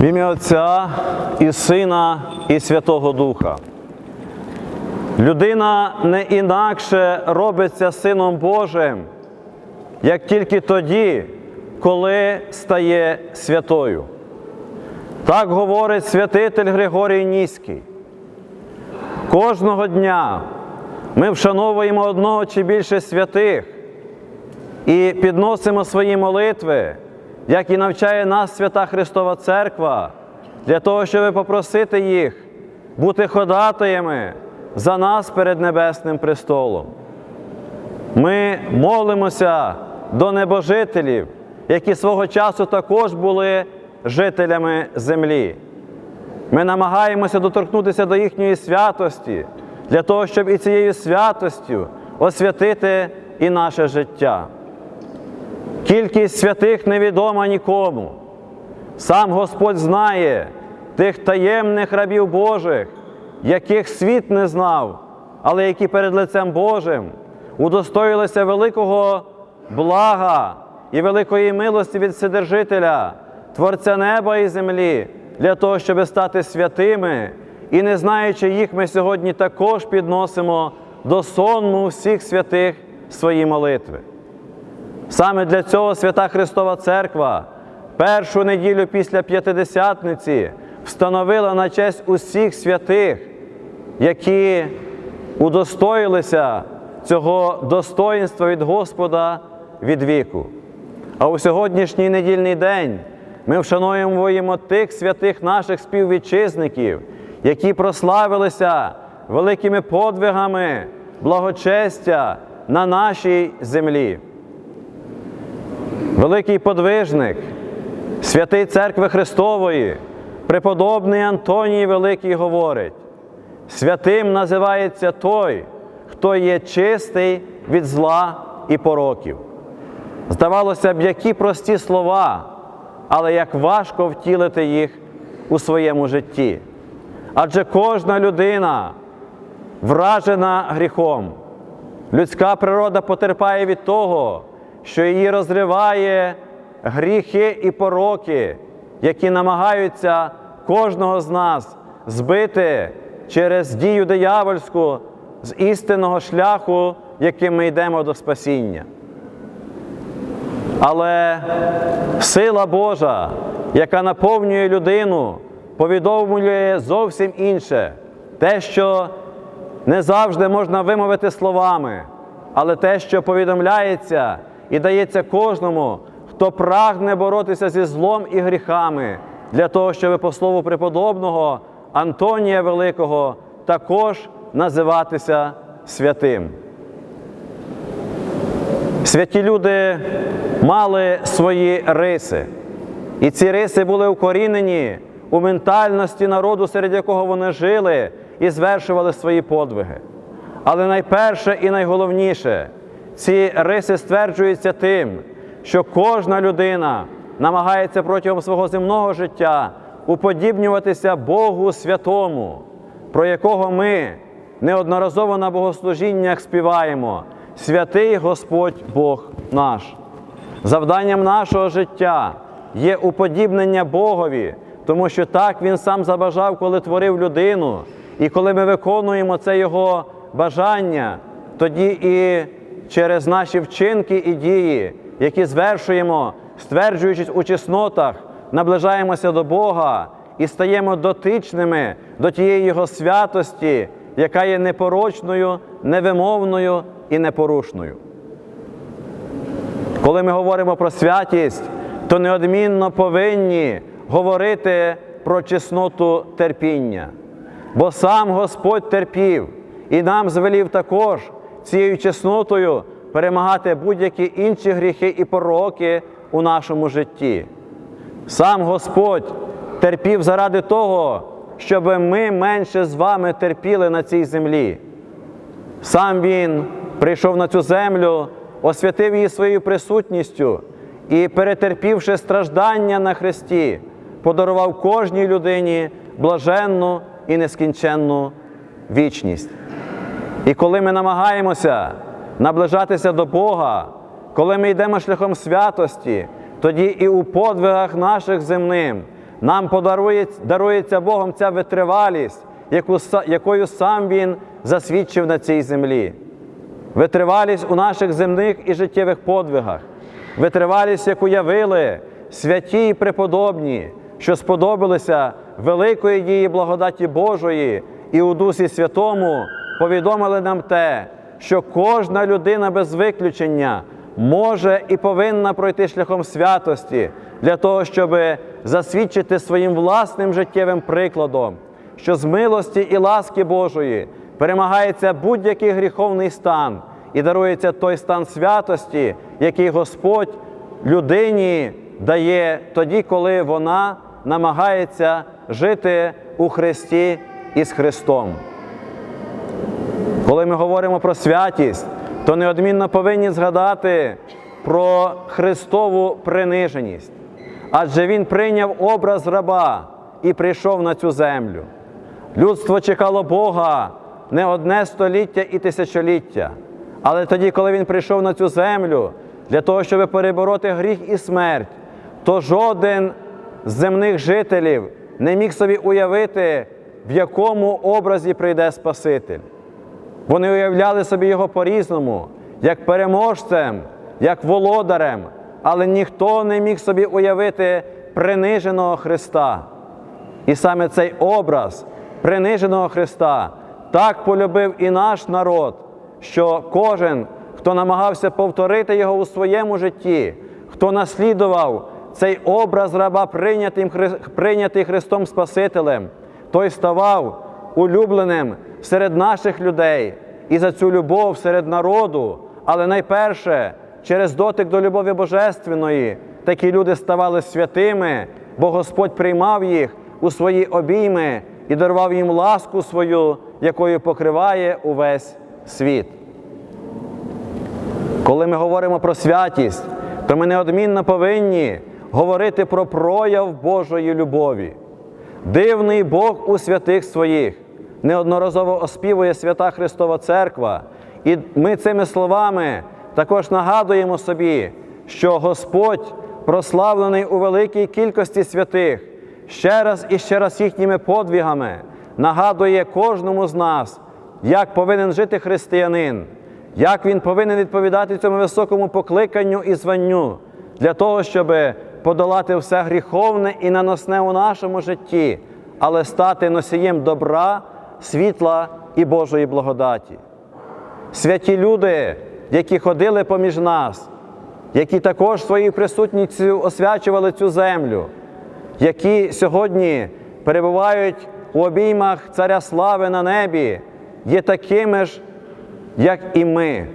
В ім'я Отця і Сина, і Святого Духа. Людина не інакше робиться Сином Божим, як тільки тоді, коли стає святою. Так говорить святитель Григорій Ніський. Кожного дня ми вшановуємо одного чи більше святих і підносимо свої молитви, як і навчає нас Свята Христова Церква, для того, щоб попросити їх бути ходатаями за нас перед Небесним престолом. Ми молимося до небожителів, які свого часу також були жителями землі. Ми намагаємося доторкнутися до їхньої святості, для того, щоб і цією святостю освятити і наше життя. Кількість святих невідома нікому. Сам Господь знає тих таємних рабів Божих, яких світ не знав, але які перед лицем Божим удостоїлися великого блага і великої милості від Вседержителя, Творця неба і землі, для того, щоб стати святими, і не знаючи їх, ми сьогодні також підносимо до сонму всіх святих свої молитви. Саме для цього Свята Христова Церква першу неділю після П'ятидесятниці встановила на честь усіх святих, які удостоїлися цього достоїнства від Господа від віку. А у сьогоднішній недільний день ми вшануємо тих святих наших співвітчизників, які прославилися великими подвигами благочестя на нашій землі. Великий подвижник, святий Церкви Христової, преподобний Антоній Великий говорить: святим називається той, хто є чистий від зла і пороків. Здавалося б, які прості слова, але як важко втілити їх у своєму житті. Адже кожна людина вражена гріхом. Людська природа потерпає від того, що її розриває гріхи і пороки, які намагаються кожного з нас збити через дію диявольську з істинного шляху, яким ми йдемо до спасіння. Але сила Божа, яка наповнює людину, повідомлює зовсім інше, те, що не завжди можна вимовити словами, але те, що повідомляється і дається кожному, хто прагне боротися зі злом і гріхами, для того, щоб по слову преподобного Антонія Великого також називатися святим. Святі люди мали свої риси, і ці риси були укорінені у ментальності народу, серед якого вони жили і звершували свої подвиги. Але найперше і найголовніше, ці риси стверджуються тим, що кожна людина намагається протягом свого земного життя уподібнюватися Богу Святому, про якого ми неодноразово на богослужіннях співаємо. Святий Господь Бог наш. Завданням нашого життя є уподібнення Богові, тому що так Він сам забажав, коли творив людину. І коли ми виконуємо це Його бажання, тоді і через наші вчинки і дії, які звершуємо, стверджуючись у чеснотах, наближаємося до Бога і стаємо дотичними до тієї Його святості, яка є непорочною, невимовною і непорушною. Коли ми говоримо про святість, то неодмінно повинні говорити про чесноту терпіння. Бо сам Господь терпів і нам звелів також цією чеснотою перемагати будь-які інші гріхи і пороки у нашому житті. Сам Господь терпів заради того, щоб ми менше з вами терпіли на цій землі. Сам Він прийшов на цю землю, освятив її своєю присутністю і, перетерпівши страждання на Христі, подарував кожній людині блаженну і нескінченну вічність. І коли ми намагаємося наближатися до Бога, коли ми йдемо шляхом святості, тоді і у подвигах наших земним нам дарується Богом ця витривалість, яку, якою сам Він засвідчив на цій землі. Витривалість у наших земних і життєвих подвигах, витривалість, яку явили святі і преподобні, що сподобалися великої дії благодаті Божої, і у Дусі Святому повідомили нам те, що кожна людина без виключення може і повинна пройти шляхом святості для того, щоб засвідчити своїм власним життєвим прикладом, що з милості і ласки Божої перемагається будь-який гріховний стан і дарується той стан святості, який Господь людині дає тоді, коли вона намагається жити у Христі і з Христом. Коли ми говоримо про святість, то неодмінно повинні згадати про Христову приниженість. Адже Він прийняв образ раба і прийшов на цю землю. Людство чекало Бога не одне століття і тисячоліття. Але тоді, коли Він прийшов на цю землю для того, щоб перебороти гріх і смерть, то жоден з земних жителів не міг собі уявити, в якому образі прийде Спаситель. Вони уявляли собі його по-різному, як переможцем, як володарем, але ніхто не міг собі уявити приниженого Христа. І саме цей образ приниженого Христа так полюбив і наш народ, що кожен, хто намагався повторити його у своєму житті, хто наслідував цей образ раба, прийнятий Христом Спасителем, той ставав улюбленим серед наших людей і за цю любов серед народу, але найперше через дотик до любові Божественної такі люди ставали святими, бо Господь приймав їх у свої обійми і дарував їм ласку свою, якою покриває увесь світ. Коли ми говоримо про святість, то ми неодмінно повинні говорити про прояв Божої любові. Дивний Бог у святих своїх неодноразово оспівує свята Христова Церква, і ми цими словами також нагадуємо собі, що Господь прославлений у великій кількості святих, ще раз і ще раз їхніми подвігами нагадує кожному з нас, як повинен жити християнин, як він повинен відповідати цьому високому покликанню і званню для того, щоб подолати все гріховне і наносне у нашому житті, але стати носієм добра, світла і Божої благодаті. Святі люди, які ходили поміж нас, які також своєю присутністю освячували цю землю, які сьогодні перебувають у обіймах Царя Слави на небі, є такими ж, як і ми.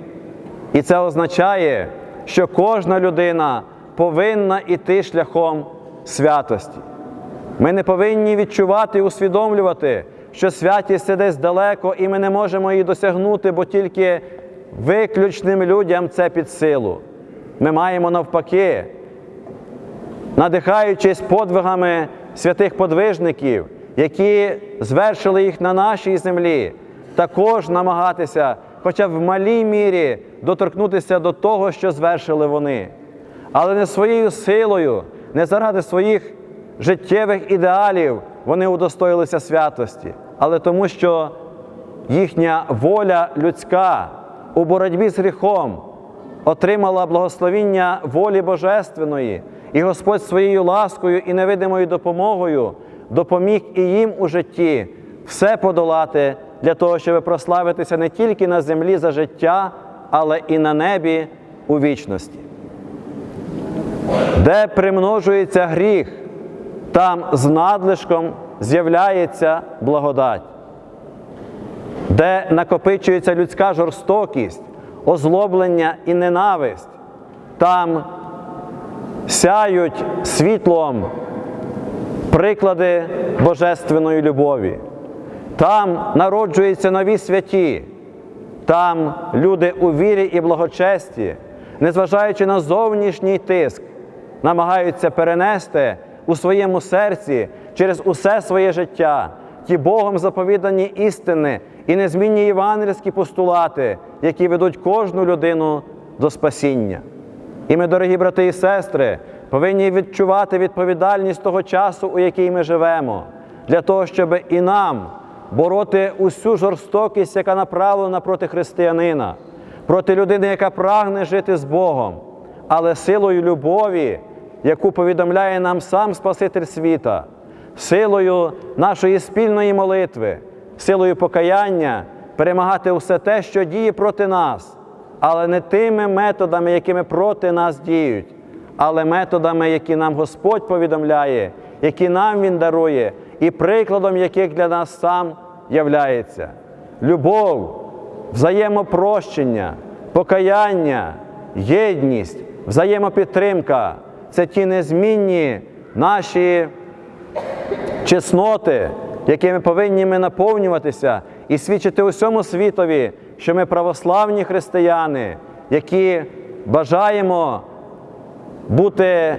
І це означає, що кожна людина повинна йти шляхом святості. Ми не повинні відчувати і усвідомлювати, що святість це десь далеко, і ми не можемо її досягнути, бо тільки виключним людям це під силу. Ми маємо навпаки, надихаючись подвигами святих подвижників, які звершили їх на нашій землі, також намагатися, хоча б в малій мірі, доторкнутися до того, що звершили вони, але не своєю силою, не заради своїх життєвих ідеалів вони удостоїлися святості, але тому, що їхня воля людська у боротьбі з гріхом отримала благословіння волі Божественної, і Господь своєю ласкою і невидимою допомогою допоміг і їм у житті все подолати для того, щоб прославитися не тільки на землі за життя, але і на небі у вічності. Де примножується гріх, там з надлишком з'являється благодать. Де накопичується людська жорстокість, озлоблення і ненависть, там сяють світлом приклади божественної любові. Там народжуються нові святі, там люди у вірі і благочесті, незважаючи на зовнішній тиск, намагаються перенести у своєму серці через усе своє життя ті Богом заповідані істини і незмінні євангельські постулати, які ведуть кожну людину до спасіння. І ми, дорогі брати і сестри, повинні відчувати відповідальність того часу, у який ми живемо, для того, щоб і нам бороти усю жорстокість, яка направлена проти християнина, проти людини, яка прагне жити з Богом, але силою любові, яку повідомляє нам сам Спаситель світа, силою нашої спільної молитви, силою покаяння перемагати усе те, що діє проти нас, але не тими методами, якими проти нас діють, але методами, які нам Господь повідомляє, які нам Він дарує, і прикладом яких для нас сам являється. Любов, взаємопрощення, покаяння, єдність, взаємопідтримка це ті незмінні наші чесноти, якими повинні ми наповнюватися і свідчити усьому світові, що ми православні християни, які бажаємо бути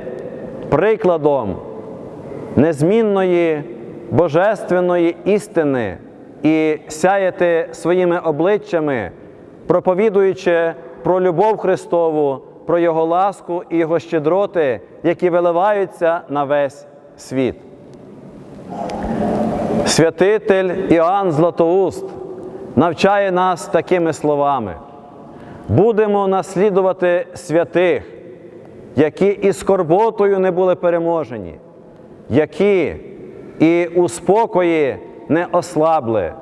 прикладом незмінної божественної істини і сяяти своїми обличчями, проповідуючи про любов Христову, про Його ласку і Його щедроти, які виливаються на весь світ. Святитель Іоанн Златоуст навчає нас такими словами: будемо наслідувати святих, які і скорботою не були переможені, які і у спокої не ослабли,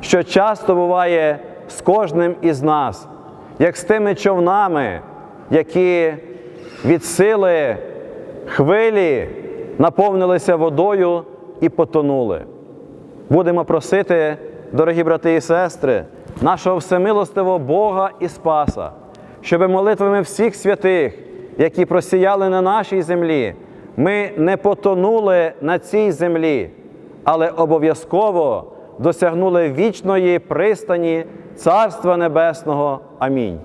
що часто буває з кожним із нас, як з тими човнами, які від сили хвилі наповнилися водою і потонули. Будемо просити, дорогі брати і сестри, нашого всемилостивого Бога і Спаса, щоб молитвами всіх святих, які просіяли на нашій землі, ми не потонули на цій землі, але обов'язково досягнули вічної пристані Царства Небесного. Амінь.